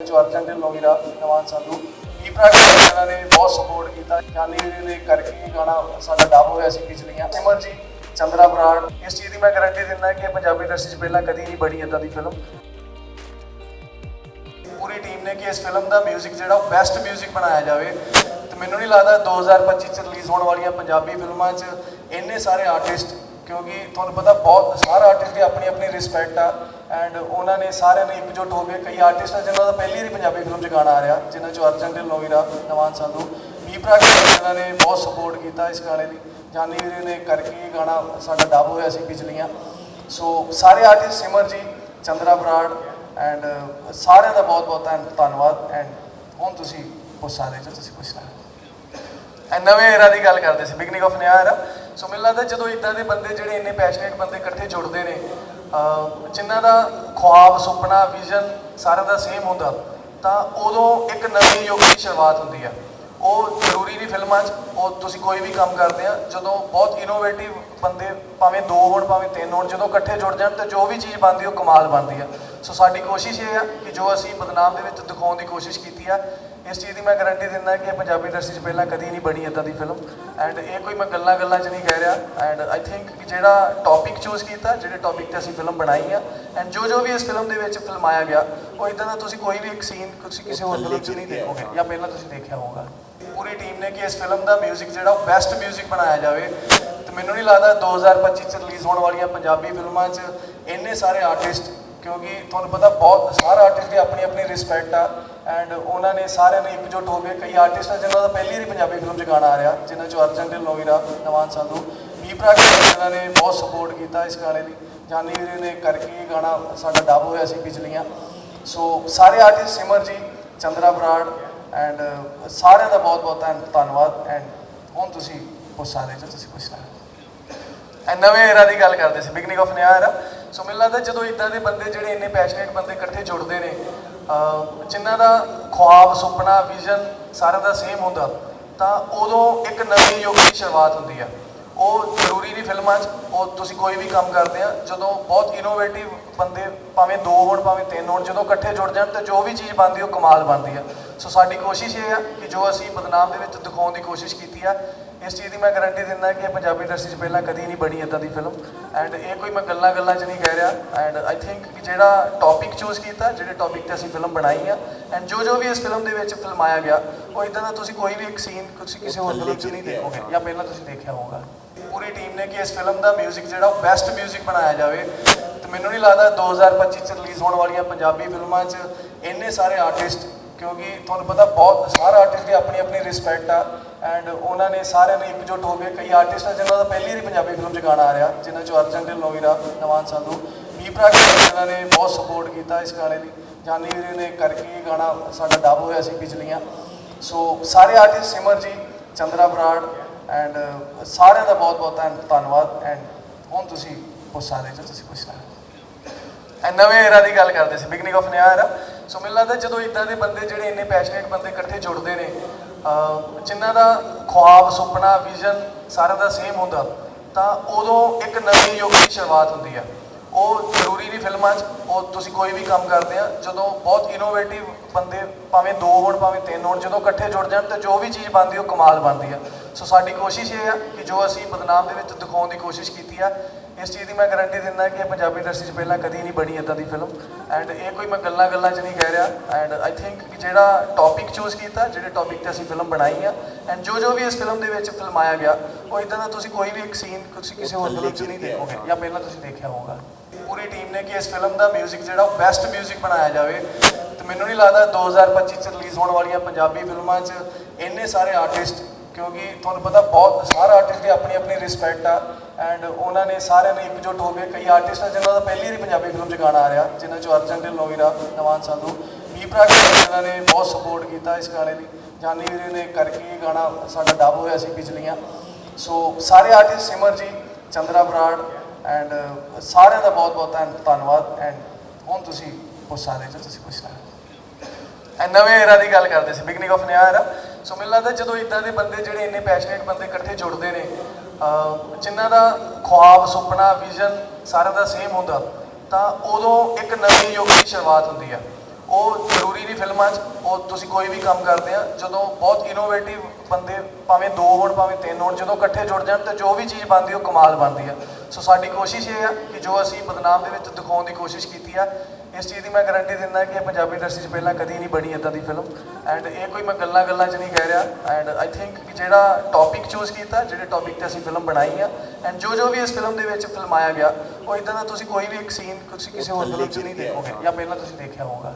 ਜੋ ਅਰਜਨ ਢਿੱਲੋਂ ਵੀਰਾ ਨਵਾਂ ਸੰਧੂ ਵੀ ਭਰਾ ਇਹਨਾਂ ਨੇ ਬਹੁਤ ਸਪੋਰਟ ਕੀਤਾ ਜਾਨੀ ਵੀਰੇ ਦੇ ਕਰਕੇ ਇਹ ਗਾਣਾ ਸਾਡਾ ਡੱਬ ਹੋਇਆ ਸੀ ਪਿਛਲੀਆਂ ਸਿਮਰ ਜੀ ਚੰਦਰਾ ਬਰਾੜ ਇਸ ਚੀਜ਼ ਦੀ ਮੈਂ ਗਾਰੰਟੀ ਦਿੰਦਾ ਕਿ ਪੰਜਾਬੀ ਇੰਡਸਟਰੀ 'ਚ ਪਹਿਲਾਂ ਕਦੀ ਨਹੀਂ ਬਣੀ ਇਦਾਂ ਦੀ ਫਿਲਮ ਪੂਰੀ ਟੀਮ ਨੇ ਕਿ ਇਸ ਫਿਲਮ ਦਾ 뮤직 ਜਿਹੜਾ ਉਹ ਬੈਸਟ 뮤직 ਬਣਾਇਆ ਜਾਵੇ ਤੇ ਮੈਨੂੰ ਨਹੀਂ ਲੱਗਦਾ 2025 ਚ ਰਿਲੀਜ਼ ਹੋਣ ਵਾਲੀਆਂ ਪੰਜਾਬੀ ਫਿਲਮਾਂ 'ਚ ਇੰਨੇ ਸਾਰੇ ਆਰਟਿਸਟ ਕਿਉਂਕਿ ਤੁਹਾਨੂੰ ਪਤਾ ਬਹੁਤ, ਸਾਰੇ ਆਰਟਿਸਟ ਦੀ ਆਪਣੀ ਆਪਣੀ ਰਿਸਪੈਕਟ ਆ ਐਂਡ ਉਹਨਾਂ ਨੇ ਸਾਰਿਆਂ ਨੇ ਇਕਜੁੱਟ ਹੋ ਕੇ ਕਈ ਆਰਟਿਸਟ ਆ ਜਿਨ੍ਹਾਂ ਦਾ ਪਹਿਲੀ ਵਾਰੀ ਪੰਜਾਬੀ ਫਿਲਮ 'ਚ ਗਾਣਾ ਆ ਰਿਹਾ, ਜਿਨ੍ਹਾਂ 'ਚੋਂ ਅਰਜਨ ਢਿੱਲੋਂ ਵੀਰਾ ਨਵਾਂ ਸੰਧੂ ਵੀ ਭਰਾ ਇਹਨਾਂ ਨੇ ਬਹੁਤ ਸਪੋਰਟ ਕੀਤਾ ਇਸ ਗਾਣੇ ਦੀ, ਜਾਨੀ ਵੀਰੇ ਨੇ ਕਰਕੇ ਇਹ ਗਾਣਾ ਸਾਡਾ ਡੱਬ ਹੋਇਆ ਸੀ ਪਿਛਲੀਆਂ। ਸੋ ਸਾਰੇ ਆਰਟਿਸਟ ਸਿਮਰ ਜੀ, ਚੰਦਰਾ ਬਰਾੜ ਐਂਡ ਸਾਰਿਆਂ ਦਾ ਬਹੁਤ ਬਹੁਤ ਧੰਨਵਾਦ ਐਂਡ ਹੁਣ ਤੁਸੀਂ ਪੁੱਛ ਸਾਰੇ ਜੋ ਤੁਸੀਂ ਪੁੱਛਣਾ ਐ ਨਵੇਂ ਏਰਾ ਦੀ ਗੱਲ ਕਰਦੇ ਸੀ ਬਿਗਨਿੰਗ ਆਫ ਨਿਆ ਏਰਾ ਸੋ ਮੈਨੂੰ ਲੱਗਦਾ ਜਦੋਂ ਇਦਾਂ ਦੇ ਬੰਦੇ ਜਿਹੜੇ ਇੰਨੇ ਪੈਸ਼ਨੇਟ ਬੰਦੇ ਇਕੱਠੇ ਜੁੜਦੇ ਨੇ, ਅਹ, ਜਿਨ੍ਹਾਂ ਦਾ ਖੁਆਬ, ਸੁਪਨਾ ਵਿਜ਼ਨ ਸਾਰਿਆਂ ਦਾ ਸੇਮ ਹੁੰਦਾ, ਤਾਂ ਉਦੋਂ ਇੱਕ ਨਵੇਂ ਯੁੱਗ ਦੀ ਸ਼ੁਰੂਆਤ ਹੁੰਦੀ ਆ। ਉਹ ਜ਼ਰੂਰੀ ਨਹੀਂ ਫਿਲਮਾਂ 'ਚ, ਉਹ ਤੁਸੀਂ ਕੋਈ ਵੀ ਕੰਮ ਕਰਦੇ ਆ, ਜਦੋਂ ਬਹੁਤ ਇਨੋਵੇਟਿਵ ਬੰਦੇ ਭਾਵੇਂ ਦੋ ਹੋਣ, ਭਾਵੇਂ ਤਿੰਨ ਹੋਣ, ਜਦੋਂ ਇਕੱਠੇ ਜੁੜ ਜਾਣ, ਤਾਂ ਜੋ ਵੀ ਚੀਜ਼ ਬਣਦੀ, ਉਹ ਕਮਾਲ ਬਣਦੀ ਆ। ਸੋ ਸਾਡੀ ਕੋਸ਼ਿਸ਼ ਇਹ ਆ ਕਿ ਜੋ ਅਸੀਂ ਬਦਨਾਮ ਦੇ ਵਿੱਚ ਦਿਖਾਉਣ ਦੀ ਕੋਸ਼ਿਸ਼ ਕੀਤੀ ਆ ਇਸ ਚੀਜ਼ ਦੀ ਮੈਂ ਗਾਰੰਟੀ ਦਿੰਦਾ ਕਿ ਪੰਜਾਬੀ ਇੰਡਸਟਰੀ 'ਚ ਪਹਿਲਾਂ ਕਦੀ ਨਹੀਂ ਬਣੀ ਇਦਾਂ ਦੀ ਫਿਲਮ ਐਂਡ ਇਹ ਕੋਈ ਮੈਂ ਗੱਲਾਂ ਗੱਲਾਂ 'ਚ ਨਹੀਂ ਕਹਿ ਰਿਹਾ ਐਂਡ ਆਈ ਥਿੰਕ ਕਿ ਜਿਹੜਾ ਟੌਪਿਕ ਚੂਜ਼ ਕੀਤਾ ਜਿਹੜੇ ਟੌਪਿਕ ਤੇ ਅਸੀਂ ਫਿਲਮ ਬਣਾਈ ਆ ਐਂਡ ਜੋ ਜੋ ਵੀ ਇਸ ਫਿਲਮ ਦੇ ਵਿੱਚ ਫਿਲਮਾਇਆ ਗਿਆ ਉਹ ਇਦਾਂ ਦਾ ਤੁਸੀਂ ਕੋਈ ਵੀ ਇੱਕ ਸੀਨ ਤੁਸੀਂ ਕਿਸੇ ਹੋਰ ਫਿਲਮ 'ਚ ਨਹੀਂ ਦੇਖੋਗੇ ਜਾਂ ਪਹਿਲਾਂ ਤੁਸੀਂ ਦੇਖਿਆ ਹੋਊਗਾ ਪੂਰੀ ਟੀਮ ਨੇ ਕਿ ਇਸ ਫਿਲਮ ਦਾ 뮤직 ਜਿਹੜਾ ਉਹ ਬੈਸਟ 뮤직 ਬਣਾਇਆ ਜਾਵੇ ਤੇ ਮੈਨੂੰ ਨਹੀਂ ਲੱਗਦਾ 2025 ਚ ਰਿਲੀਜ਼ ਹੋਣ ਵਾਲੀਆਂ ਪੰਜਾਬੀ ਫਿਲਮਾਂ 'ਚ ਇੰਨੇ ਸਾਰੇ ਆਰਟਿਸਟ ਕਿਉਂਕਿ ਤੁਹਾਨੂੰ ਪਤਾ ਬਹੁਤ, ਸਾਰੇ ਆਰਟਿਸਟ ਦੀ ਆਪਣੀ ਆਪਣੀ ਰਿਸਪੈਕਟ ਆ ਐਂਡ ਉਹਨਾਂ ਨੇ ਸਾਰਿਆਂ ਨੇ ਇਕਜੁੱਟ ਹੋ ਕੇ ਕਈ ਆਰਟਿਸਟ ਆ ਜਿਨ੍ਹਾਂ ਦਾ ਪਹਿਲੀ ਵਾਰੀ ਪੰਜਾਬੀ ਫਿਲਮ 'ਚ ਗਾਣਾ ਆ ਰਿਹਾ, ਜਿਨ੍ਹਾਂ 'ਚੋਂ ਅਰਜਨ ਢਿੱਲੋਂ ਵੀਰਾ ਨਵਾਂ ਸੰਧੂ, ਵੀ ਜਿਨ੍ਹਾਂ ਨੇ ਬਹੁਤ ਸਪੋਰਟ ਕੀਤਾ ਇਸ ਗਾਣੇ ਦੀ ਜਾਨੀ ਵੀਰੇ ਨੇ ਕਰਕੇ ਇਹ ਗਾਣਾ ਸਾਡਾ ਡੱਬ ਹੋਇਆ ਸੀ ਪਿਛਲੀਆਂ। ਸੋ ਸਾਰੇ ਆਰਟਿਸਟ ਸਿਮਰ ਜੀ, ਚੰਦਰਾ ਬਰਾੜ ਐਂਡ ਸਾਰਿਆਂ ਦਾ ਬਹੁਤ ਬਹੁਤ ਧੰਨ- ਧੰਨਵਾਦ ਐਂਡ ਹੁਣ ਤੁਸੀਂ ਪੁੱਛ ਸਾਰੇ ਜੋ ਤੁਸੀਂ ਪੁੱਛਣਾ ਐ ਨਵੇਂ ਏਰਾ ਦੀ ਗੱਲ ਕਰਦੇ ਸੀ beginning of new era so ਮੈਨੂੰ ਲੱਗਦਾ ਜਦੋਂ ਇਦਾਂ ਦੇ ਬੰਦੇ ਜਿਹੜੇ ਇੰਨੇ ਪੈਸ਼ਨੇਟ ਬੰਦੇ ਇਕੱਠੇ ਜੁੜਦੇ ਨੇ, ਅਹ ਜਿਨ੍ਹਾਂ ਦਾ ਖੁਆਬ, ਸੁਪਨਾ ਵਿਜ਼ਨ ਸਾਰਿਆਂ ਦਾ ਸੇਮ ਹੁੰਦਾ, ਤਾਂ ਉਦੋਂ ਇੱਕ ਨਵੇਂ ਯੁੱਗ ਦੀ ਸ਼ੁਰੂਆਤ ਹੁੰਦੀ ਆ। ਉਹ ਜ਼ਰੂਰੀ ਨਹੀਂ ਫਿਲਮਾਂ 'ਚ, ਉਹ ਤੁਸੀਂ ਕੋਈ ਵੀ ਕੰਮ ਕਰਦੇ ਆ, ਜਦੋਂ ਬਹੁਤ ਇਨੋਵੇਟਿਵ ਬੰਦੇ ਭਾਵੇਂ ਦੋ ਹੋਣ, ਭਾਵੇਂ ਤਿੰਨ ਹੋਣ, ਜਦੋਂ ਇਕੱਠੇ ਜੁੜ ਜਾਣ, ਤੇ ਜੋ ਵੀ ਚੀਜ਼ ਬਣਦੀ, ਉਹ ਕਮਾਲ ਬਣਦੀ ਆ। ਸੋ ਸਾਡੀ ਕੋਸ਼ਿਸ਼ ਇਹ ਆ ਕਿ ਜੋ ਅਸੀਂ ਬਦਨਾਮ ਦੇ ਵਿੱਚ ਦਿਖਾਉਣ ਦੀ ਕੋਸ਼ਿਸ਼ ਕੀਤੀ ਆ ਇਸ ਚੀਜ਼ ਦੀ ਮੈਂ ਗਾਰੰਟੀ ਦਿੰਦਾ ਕਿ ਪੰਜਾਬੀ ਇੰਡਸਟਰੀ 'ਚ ਪਹਿਲਾਂ ਕਦੀ ਨਹੀਂ ਬਣੀ ਇਦਾਂ ਦੀ ਫਿਲਮ ਐਂਡ ਇਹ ਕੋਈ ਮੈਂ ਗੱਲਾਂ ਗੱਲਾਂ 'ਚ ਨਹੀਂ ਕਹਿ ਰਿਹਾ ਐਂਡ ਆਈ ਥਿੰਕ ਕਿ ਜਿਹੜਾ ਟੌਪਿਕ ਚੂਜ਼ ਕੀਤਾ ਜਿਹੜੇ ਟੌਪਿਕ ਤੇ ਅਸੀਂ ਫਿਲਮ ਬਣਾਈ ਆ ਐਂਡ ਜੋ ਜੋ ਵੀ ਇਸ ਫਿਲਮ ਦੇ ਵਿੱਚ ਫਿਲਮਾਇਆ ਗਿਆ ਉਹ ਇਦਾਂ ਦਾ ਤੁਸੀਂ ਕੋਈ ਵੀ ਇੱਕ ਸੀਨ ਤੁਸੀਂ ਕਿਸੇ ਹੋਰ ਫਿਲਮ 'ਚ ਨਹੀਂ ਦੇਖੋਗੇ ਜਾਂ ਪਹਿਲਾਂ ਤੁਸੀਂ ਦੇਖਿਆ ਹੋਊਗਾ ਪੂਰੀ ਟੀਮ ਨੇ ਕਿ ਇਸ ਫਿਲਮ ਦਾ 뮤직 ਜਿਹੜਾ ਉਹ ਬੈਸਟ 뮤직 ਬਣਾਇਆ ਜਾਵੇ ਤੇ ਮੈਨੂੰ ਨਹੀਂ ਲੱਗਦਾ 2025 ਚ ਰਿਲੀਜ਼ ਹੋਣ ਵਾਲੀਆਂ ਪੰਜਾਬੀ ਫਿਲਮਾਂ 'ਚ ਇੰਨੇ ਸਾਰੇ ਆਰਟਿਸਟ ਕਿਉਂਕਿ ਤੁਹਾਨੂੰ ਪਤਾ ਬਹੁਤ, ਸਾਰੇ ਆਰਟਿਸਟ ਦੀ ਆਪਣੀ ਆਪਣੀ ਰਿਸਪੈਕਟ ਆ ਐਂਡ ਉਹਨਾਂ ਨੇ ਸਾਰਿਆਂ ਨੇ ਇਕਜੁੱਟ ਹੋ ਕੇ ਕਈ ਆਰਟਿਸਟ ਆ ਜਿਨ੍ਹਾਂ ਦਾ ਪਹਿਲੀ ਵਾਰੀ ਪੰਜਾਬੀ ਫਿਲਮ 'ਚ ਗਾਣਾ ਆ ਰਿਹਾ, ਜਿਨ੍ਹਾਂ 'ਚੋਂ ਅਰਜਨ ਢਿੱਲੋਂ ਵੀਰਾ ਨਵਾਂ ਸੰਧੂ ਵੀ ਭਰਾ ਜਿਨ੍ਹਾਂ ਨੇ ਬਹੁਤ ਸਪੋਰਟ ਕੀਤਾ ਇਸ ਗਾਣੇ ਦੀ ਜਾਨੀ ਵੀਰੇ ਨੇ ਕਰਕੇ ਇਹ ਗਾਣਾ ਸਾਡਾ ਡੱਬ ਹੋਇਆ ਸੀ ਪਿਛਲੀਆਂ। ਸੋ ਸਾਰੇ ਆਰਟਿਸਟ ਸਿਮਰ ਜੀ, ਚੰਦਰਾ ਬਰਾੜ ਐਂਡ ਸਾਰਿਆਂ ਦਾ ਬਹੁਤ ਬਹੁਤ ਧੰਨ- ਧੰਨਵਾਦ ਐਂਡ ਹੁਣ ਤੁਸੀਂ ਪੁੱਛ ਸਾਰੇ ਜੋ ਤੁਸੀਂ ਪੁੱਛਣਾ ਐ ਨਵੇਂ ਏਰਾ ਦੀ ਗੱਲ ਕਰਦੇ ਸੀ ਬਿਗਨਿੰਗ ਆਫ ਨਿਆ ਏਰਾ ਸੋ ਮੈਨੂੰ ਲੱਗਦਾ ਜਦੋਂ ਇਦਾਂ ਦੇ ਬੰਦੇ ਜਿਹੜੇ ਇੰਨੇ ਪੈਸ਼ਨੇਟ ਬੰਦੇ ਇਕੱਠੇ ਜੁੜਦੇ ਨੇ, ਅਹ, ਜਿਨ੍ਹਾਂ ਦਾ ਖੁਆਬ, ਸੁਪਨਾ ਵਿਜ਼ਨ ਸਾਰਿਆਂ ਦਾ ਸੇਮ ਹੁੰਦਾ, ਤਾਂ ਉਦੋਂ ਇੱਕ ਨਵੇਂ ਯੁੱਗ ਦੀ ਸ਼ੁਰੂਆਤ ਹੁੰਦੀ ਆ। ਉਹ ਜ਼ਰੂਰੀ ਨਹੀਂ ਫਿਲਮਾਂ 'ਚ, ਉਹ ਤੁਸੀਂ ਕੋਈ ਵੀ ਕੰਮ ਕਰਦੇ ਆ, ਜਦੋਂ ਬਹੁਤ ਇਨੋਵੇਟਿਵ ਬੰਦੇ ਭਾਵੇਂ ਦੋ ਹੋਣ, ਭਾਵੇਂ ਤਿੰਨ ਹੋਣ, ਜਦੋਂ ਇਕੱਠੇ ਜੁੜ ਜਾਣ ਤਾਂ ਜੋ ਵੀ ਚੀਜ਼ ਬਣਦੀ ਉਹ ਕਮਾਲ ਬਣਦੀ ਆ। ਸੋ ਸਾਡੀ ਕੋਸ਼ਿਸ਼ ਇਹ ਆ ਕਿ ਜੋ ਅਸੀਂ ਬਦਨਾਮ ਦੇ ਵਿੱਚ ਦਿਖਾਉਣ ਦੀ ਕੋਸ਼ਿਸ਼ ਕੀਤੀ ਆ ਇਸ ਚੀਜ਼ ਦੀ ਮੈਂ ਗਾਰੰਟੀ ਦਿੰਦਾ ਕਿ ਪੰਜਾਬੀ ਇੰਡਸਟਰੀ 'ਚ ਪਹਿਲਾਂ ਕਦੀ ਨਹੀਂ ਬਣੀ ਇਦਾਂ ਦੀ ਫਿਲਮ ਐਂਡ ਇਹ ਕੋਈ ਮੈਂ ਗੱਲਾਂ ਗੱਲਾਂ 'ਚ ਨਹੀਂ ਕਹਿ ਰਿਹਾ ਐਂਡ ਆਈ ਥਿੰਕ ਕਿ ਜਿਹੜਾ ਟੌਪਿਕ ਚੂਜ਼ ਕੀਤਾ ਜਿਹੜੇ ਟੌਪਿਕ ਤੇ ਅਸੀਂ ਫਿਲਮ ਬਣਾਈ ਆ ਐਂਡ ਜੋ ਜੋ ਵੀ ਇਸ ਫਿਲਮ ਦੇ ਵਿੱਚ ਫਿਲਮਾਇਆ ਗਿਆ ਉਹ ਇਦਾਂ ਦਾ ਤੁਸੀਂ ਕੋਈ ਵੀ ਇੱਕ ਸੀਨ ਤੁਸੀਂ ਕਿਸੇ ਹੋਰ ਫਿਲਮ 'ਚ ਨਹੀਂ ਦੇਖੋਗੇ ਜਾਂ ਪਹਿਲਾਂ ਤੁਸੀਂ ਦੇਖਿਆ ਹੋਊਗਾ ਪੂਰੀ ਟੀਮ ਨੇ ਕਿ ਇਸ ਫਿਲਮ ਦਾ 뮤직 ਜਿਹੜਾ ਉਹ ਬੈਸਟ 뮤직 ਬਣਾਇਆ ਜਾਵੇ ਤੇ ਮੈਨੂੰ ਨਹੀਂ ਲੱਗਦਾ 2025 ਚ ਰਿਲੀਜ਼ ਹੋਣ ਵਾਲੀਆਂ ਪੰਜਾਬੀ ਫਿਲਮਾਂ 'ਚ ਇੰਨੇ ਸਾਰੇ ਆਰਟਿਸਟ ਕਿਉਂਕਿ ਤੁਹਾਨੂੰ ਪਤਾ ਬਹੁਤ, ਸਾਰੇ ਆਰਟਿਸਟ ਦੀ ਆਪਣੀ ਆਪਣੀ ਰਿਸਪੈਕਟ ਆ ਐਂਡ ਉਹਨਾਂ ਨੇ ਸਾਰਿਆਂ ਨੇ ਇਕਜੁੱਟ ਹੋ ਕੇ, ਕਈ ਆਰਟਿਸਟ ਆ ਜਿਨ੍ਹਾਂ ਦਾ ਪਹਿਲੀ ਵਾਰੀ ਪੰਜਾਬੀ ਫਿਲਮ 'ਚ ਗਾਣਾ ਆ ਰਿਹਾ, ਜਿਨ੍ਹਾਂ 'ਚੋਂ ਅਰਜਨ ਢਿੱਲੋਂ ਵੀਰਾ, ਨਵਾਨ ਸੰਧੂ, ਵੀ ਭਰਾ ਇਹਨਾਂ ਨੇ ਬਹੁਤ ਸਪੋਰਟ ਕੀਤਾ ਇਸ ਗਾਣੇ ਦੀ। ਜਾਨੀ ਵੀਰੇ ਨੇ ਕਰਕੇ ਗਾਣਾ ਸਾਡਾ ਡੱਬ ਹੋਇਆ ਸੀ ਪਿਛਲੀਆਂ। ਸੋ ਸਾਰੇ ਆਰਟਿਸਟ ਸਿਮਰ ਜੀ, ਚੰਦਰਾ ਬਰਾੜ ਐਂਡ ਸਾਰਿਆਂ ਦਾ ਬਹੁਤ ਬਹੁਤ ਧੰਨ- ਧੰਨਵਾਦ ਐਂਡ ਹੁਣ ਤੁਸੀਂ ਪੁੱਛ ਸਾਰੇ ਜੋ ਤੁਸੀਂ ਪੁੱਛਣਾ ਐ ਨਵੇਂ ਏਰਾ ਦੀ ਗੱਲ ਕਰਦੇ ਸੀ beginning of new era so ਮੈਨੂੰ ਲੱਗਦਾ ਜਦੋਂ ਇਦਾਂ ਦੇ ਬੰਦੇ ਜਿਹੜੇ ਇੰਨੇ ਪੈਸ਼ਨੇਟ ਬੰਦੇ ਇਕੱਠੇ ਜੁੜਦੇ ਨੇ, ਅਹ, ਜਿਨ੍ਹਾਂ ਦਾ ਖੁਆਬ, ਸੁਪਨਾ ਵਿਜ਼ਨ ਸਾਰਿਆਂ ਦਾ ਸੇਮ ਹੁੰਦਾ, ਤਾਂ ਉਦੋਂ ਇੱਕ ਨਵੇਂ ਯੁੱਗ ਦੀ ਸ਼ੁਰੂਆਤ ਹੁੰਦੀ ਆ। ਉਹ ਜ਼ਰੂਰੀ ਨਹੀਂ ਫਿਲਮਾਂ 'ਚ, ਉਹ ਤੁਸੀਂ ਕੋਈ ਵੀ ਕੰਮ ਕਰਦੇ ਆ, ਜਦੋਂ ਬਹੁਤ ਇਨੋਵੇਟਿਵ ਬੰਦੇ ਭਾਵੇਂ ਦੋ ਹੋਣ, ਭਾਵੇਂ ਤਿੰਨ ਹੋਣ, ਜਦੋਂ ਇਕੱਠੇ ਜੁੜ ਜਾਣ, ਤਾਂ ਜੋ ਵੀ ਚੀਜ਼ ਬਣਦੀ, ਉਹ ਕਮਾਲ ਬਣਦੀ ਆ। ਸੋ ਸਾਡੀ ਕੋਸ਼ਿਸ਼ ਇਹ ਆ ਕਿ ਜੋ ਅਸੀਂ ਬਦਨਾਮ ਦੇ ਵਿੱਚ ਦਿਖਾਉਣ ਦੀ ਕੋਸ਼ਿਸ਼ ਕੀਤੀ ਆ ਇਸ ਚੀਜ਼ ਦੀ ਮੈਂ ਗਾਰੰਟੀ ਦਿੰਦਾ ਕਿ ਪੰਜਾਬੀ ਇੰਡਸਟਰੀ 'ਚ ਪਹਿਲਾਂ ਕਦੀ ਨਹੀਂ ਬਣੀ ਇਦਾਂ ਦੀ ਫਿਲਮ ਐਂਡ ਇਹ ਕੋਈ ਮੈਂ ਗੱਲਾਂ ਗੱਲਾਂ 'ਚ ਨਹੀਂ ਕਹਿ ਰਿਹਾ। ਐਂਡ ਆਈ ਥਿੰਕ ਕਿ ਜਿਹੜਾ ਟੌਪਿਕ ਚੂਜ਼ ਕੀਤਾ ਜਿਹੜੇ ਟੌਪਿਕ ਤੇ ਅਸੀਂ ਫਿਲਮ ਬਣਾਈ ਆ ਐਂਡ ਜੋ ਜੋ ਵੀ ਇਸ ਫਿਲਮ ਦੇ ਵਿੱਚ ਫਿਲਮਾਇਆ ਗਿਆ ਉਹ ਇਦਾਂ ਦਾ ਤੁਸੀਂ ਕੋਈ ਵੀ ਇੱਕ ਸੀਨ ਤੁਸੀਂ ਕਿਸੇ ਹੋਰ ਫਿਲਮ 'ਚ ਨਹੀਂ ਦੇਖੋਗੇ ਜਾਂ ਪਹਿਲਾਂ ਤੁਸੀਂ ਦੇਖਿਆ ਹੋਊਗਾ।